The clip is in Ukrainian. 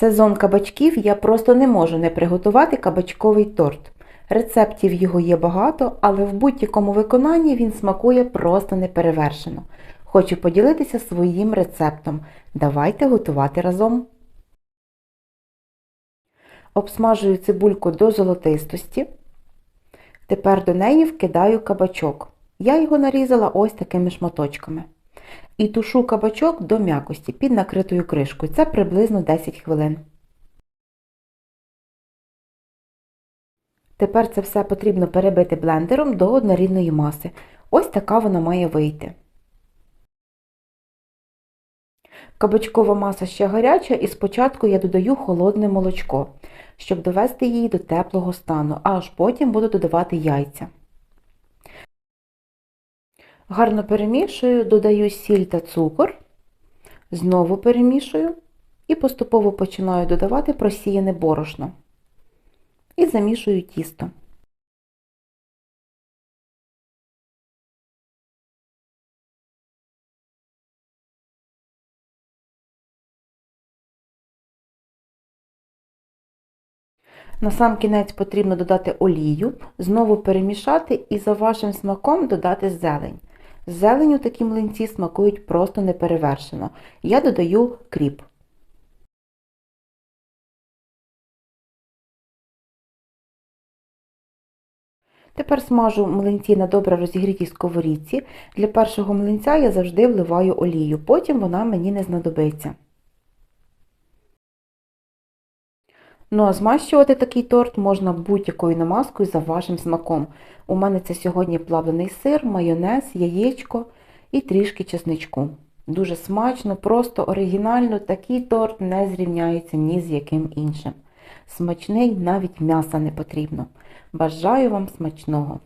сезон кабачків я просто не можу не приготувати кабачковий торт. Рецептів його є багато, але в будь-якому виконанні він смакує просто неперевершено. Хочу поділитися своїм рецептом. Давайте готувати разом. Обсмажую цибульку до золотистості. Тепер до неї вкидаю кабачок. Я його нарізала ось такими шматочками. І тушу кабачок до м'якості під накритою кришкою. Це приблизно 10 хвилин. Тепер це все потрібно перебити блендером до однорідної маси. Ось така вона має вийти. Кабачкова маса ще гаряча і спочатку я додаю холодне молочко, щоб довести її до теплого стану, а аж потім буду додавати яйця. Гарно перемішую, додаю сіль та цукор, знову перемішую і поступово починаю додавати просіяне борошно. І замішую тісто. На сам кінець потрібно додати олію, знову перемішати і за вашим смаком додати зелень. З зеленю такі млинці смакують просто неперевершено. Я додаю кріп. Тепер смажу млинці на добре розігрітій сковорідці. Для першого млинця я завжди вливаю олію, потім вона мені не знадобиться. Ну а змащувати такий торт можна будь-якою намазкою за вашим смаком. У мене це сьогодні плавлений сир, майонез, яєчко і трішки чесничку. Дуже смачно, просто оригінально, такий торт не зрівняється ні з яким іншим. Смачний навіть м'яса не потрібно. Бажаю вам смачного!